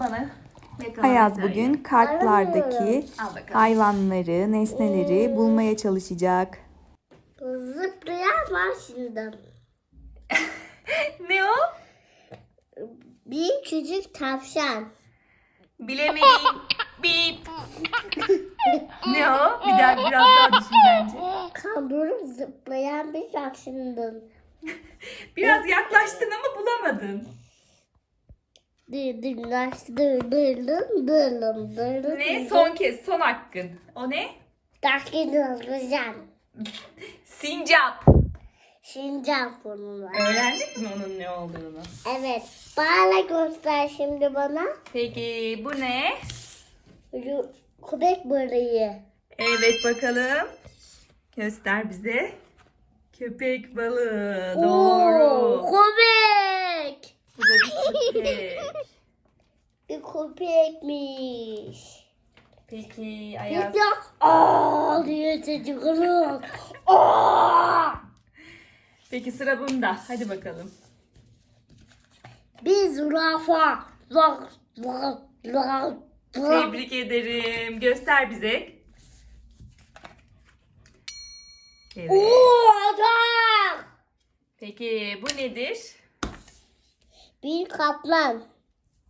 bana yakala. Ayaz bir tane. bugün kartlardaki hayvanları, nesneleri bulmaya çalışacak. Zıplayan var şimdi. Ne o? Bir küçük tavşan. Bilemedim. Bip. ne o? Bir daha biraz daha düşün bence. Kanguru zıplayan bir tavşandı. Biraz yaklaştın ama bulamadın. Ne? Son kez, son hakkın. O ne? Sincap. Şincan burnu var. Öğrendik mi onun ne olduğunu? Evet. Bağla göster şimdi bana. Peki bu ne? Yu- Köpek balığı. Evet bakalım. Göster bize. Köpek balığı. Doğru. Köpek. Bu da bir köpek. Bir köpekmiş. Peki Ayaz. Ya aa diye çocuklar. Aa! Peki sıra bunda. Hadi bakalım. Bir zürafa. Lak lak lak. Tebrik ederim. Göster bize. Evet. Oo adam. Peki bu nedir? Bir kaplan.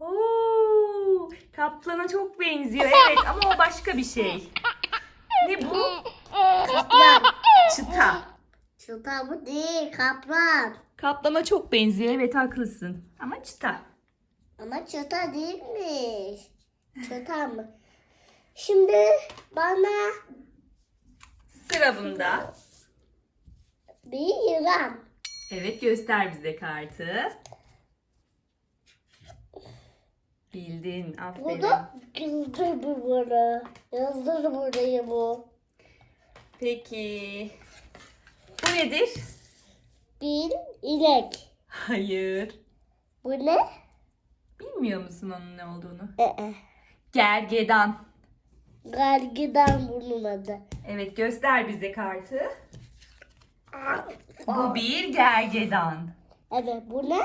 Oo, kaplana çok benziyor. Evet ama o başka bir şey. Ne bu? Kaplan. Çıta. Çıta bu değil kaplan. Kaplana çok benziyor. Evet haklısın. Ama çıta. Ama çıta değilmiş. Çıta mı? Şimdi bana Sıra bunda. bir yılan. Evet göster bize kartı. Bildin. Bu Aferin. da yıldız bu burada. Yıldız burayı bu. Peki. Bu nedir? Bir inek. Hayır. Bu ne? Bilmiyor musun onun ne olduğunu? Ee, Gergedan. Gargıdan bunun adı. Evet göster bize kartı. Bu bir gergedan. Evet bu ne?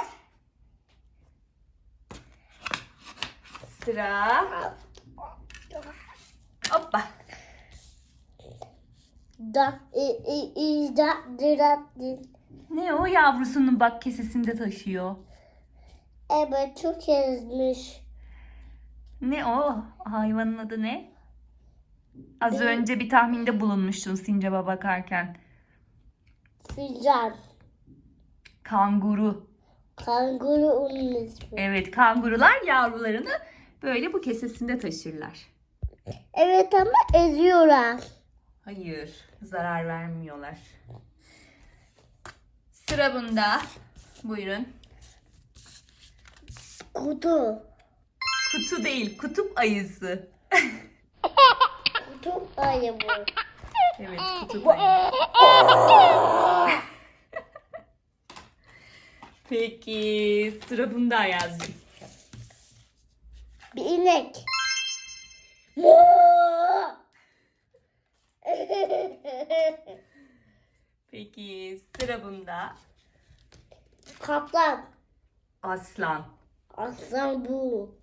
Sıra. Hoppa. Da, i, i, i, da, dıra, din. Ne o yavrusunun bak kesesinde taşıyor. Evet çok ezmiş. Ne o? Hayvanın adı ne? Az önce bir tahminde bulunmuştun sincaba bakarken. Fincan. Kanguru. Kanguru onun ismi. Evet kangurular yavrularını böyle bu kesesinde taşırlar. Evet ama eziyorlar. Hayır, zarar vermiyorlar. Sıra bunda. Buyurun. Kutu. Kutu değil, kutup ayısı. Kutu ayı bu. Evet, kutup ayısı. Peki, sıra bunda Ayaz'cığım. Bir inek. Peki, sıra bunda. Kaplan. Aslan. Aslan bu.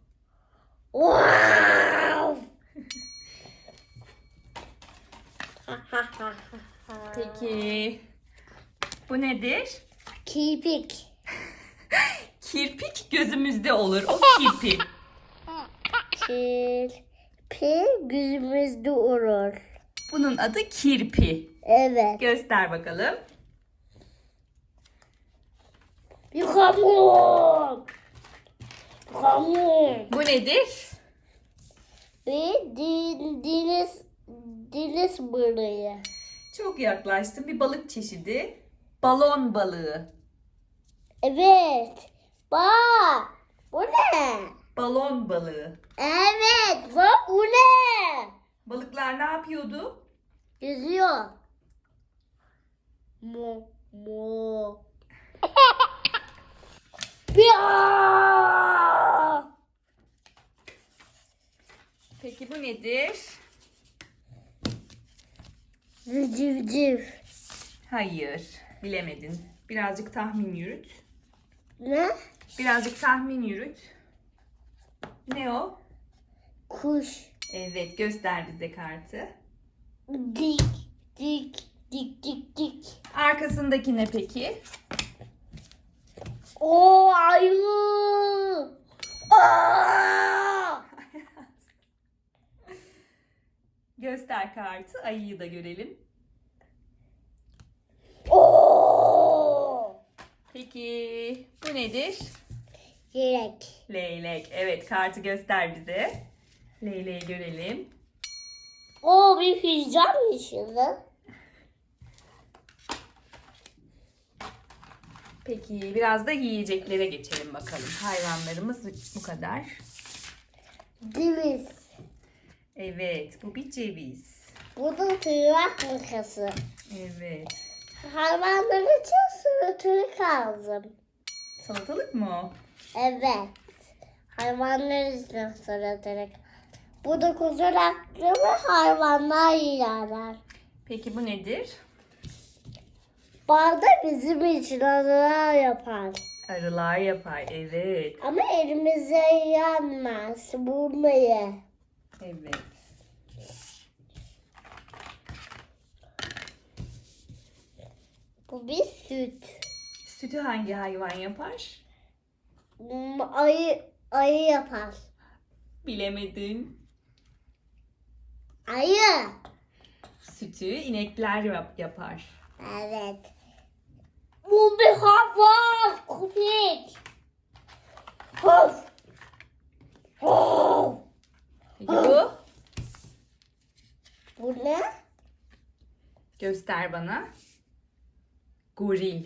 Wow! Peki, bu nedir? Kirpik. Kirpik gözümüzde olur. O kirpi. Kirpi gözümüzde olur. Bunun adı kirpi. Evet. Göster bakalım. Bir kamyon. Kamyon. Bu nedir? Din, deniz, deniz balığı. Çok yaklaştın. Bir balık çeşidi. Balon balığı. Evet. Bak. Bu ne? Balon balığı. Evet. Bak bu ne? Balıklar ne yapıyordu? Yüzüyor. Mo. Mo. Peki bu nedir? Civciv. Hayır. Bilemedin. Birazcık tahmin yürüt. Ne? Birazcık tahmin yürüt. Ne o? Kuş. Evet göster bize kartı. Dik dik dik dik dik. Arkasındaki ne peki? O ayı. Aa! Göster kartı. Ayıyı da görelim. Oo! Peki bu nedir? Yelek. Leylek. Evet kartı göster bize. Leyleği görelim. O bir fincan dışında. Peki biraz da yiyeceklere geçelim bakalım. Hayvanlarımız bu kadar. Deniz. Evet bu bir ceviz. Bu da tırnak makası. Evet. Hayvanlar için sırıtırık lazım. Salatalık mı o? Evet. Hayvanlar için sırıtırık. Bu da kuzuraklı ve hayvanlar yiyorlar. Peki bu nedir? Balda bizim için arılar yapar. Arılar yapar. Evet. Ama elimize yanmaz. Bulmayı. Evet. Bu bir süt. Sütü hangi hayvan yapar? Hmm, Ayı, ayı yapar. Bilemedin. Ayı. Sütü inekler yap- yapar. Evet. Bu bir hayvan. Köpek. Peki bu? Bu ne? Göster bana. Goril.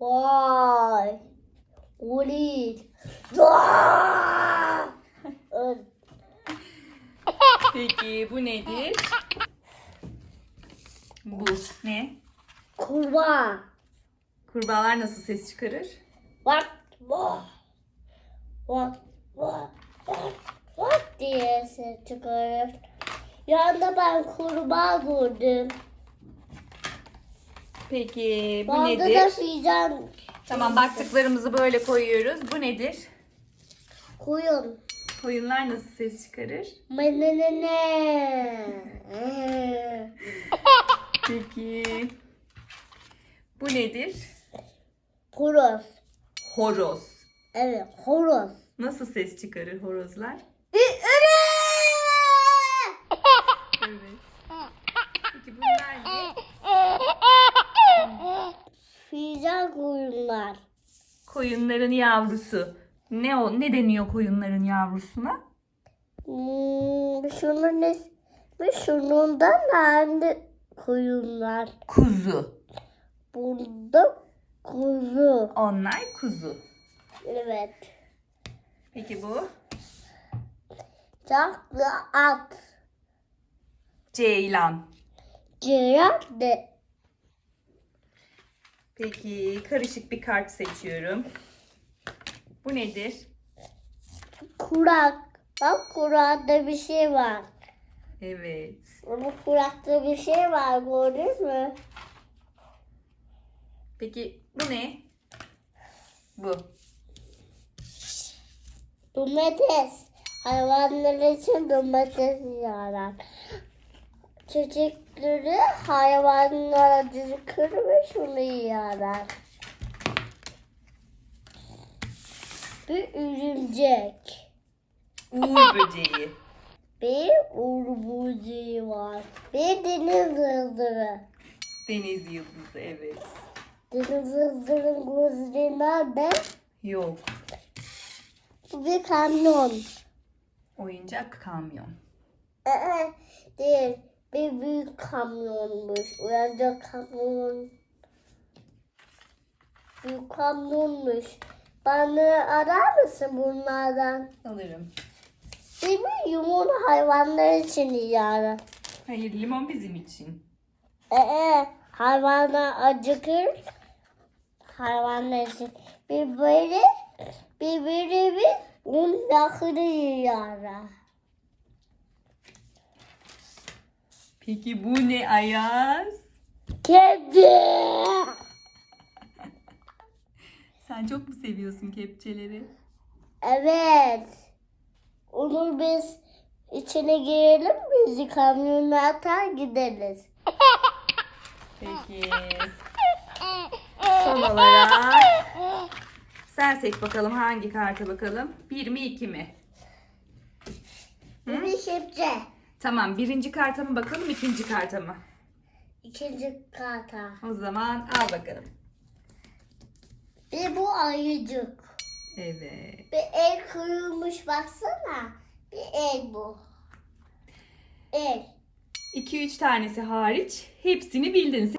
Vay. Goril. Vay. Peki bu nedir? Bu ne? Kurbağa. Kurbağalar nasıl ses çıkarır? Bak. Vay. Bak. Bak. Bak. Bak diye ses çıkarır. Yanında ben kurbağa gördüm. Peki bu Balda da nedir? fidan Tamam baktıklarımızı böyle koyuyoruz. Bu nedir? koyun. Koyunlar nasıl ses çıkarır? Menenene. Peki. Bu nedir? Horoz. Horoz. Evet horoz. Nasıl ses çıkarır horozlar? Evet. Peki bunlar ne? Fidan koyunlar. Koyunların yavrusu. Ne o? Ne deniyor koyunların yavrusuna? Hmm, şunun ismi şunundan nerede koyunlar? Kuzu. Bunda kuzu. Onlar kuzu. Evet. Peki bu? Tatlı at. Ceylan. Cirat de. Peki karışık bir kart seçiyorum. Bu nedir? Kurak. Bak kurakta bir şey var. Evet. Ama kurakta bir şey var gördün mü? Peki bu ne? Bu. Domates. Hayvanlar için domates yiyorlar. Çocukları hayvanlar acıkır ve şunu yiyorlar. Bir örümcek. Uğur böceği. Bir urbucu var. Bir deniz yıldırı. Deniz yıldızı evet. Deniz yıldırın gözleri nerede? Yok. Bir kamyon. Oyuncak kamyon. Ee, değil. Bir büyük kamyonmuş. Uyanacak kamyon. Büyük kamyonmuş. Bana arar mısın bunlardan? Alırım. Değil mi? Yumurta hayvanlar için yiyorlar. Hayır limon bizim için. Ee, hayvanlar acıkır. Hayvanlar için. Bir böyle bir böyle bir un yakını yiyorlar. Peki bu ne Ayaz? Kedi. Sen çok mu seviyorsun kepçeleri? Evet. Onu biz içine girelim biz kamyona atar gideriz. Peki. Son olarak sen seç bakalım hangi karta bakalım. Bir mi iki mi? Bu bir şipce. Tamam birinci karta mı bakalım ikinci karta mı? İkinci kata. O zaman al bakalım. Bir bu ayıcık. Evet. Bir el kırılmış baksana. Bir el bu. El. 2-3 tanesi hariç hepsini bildin.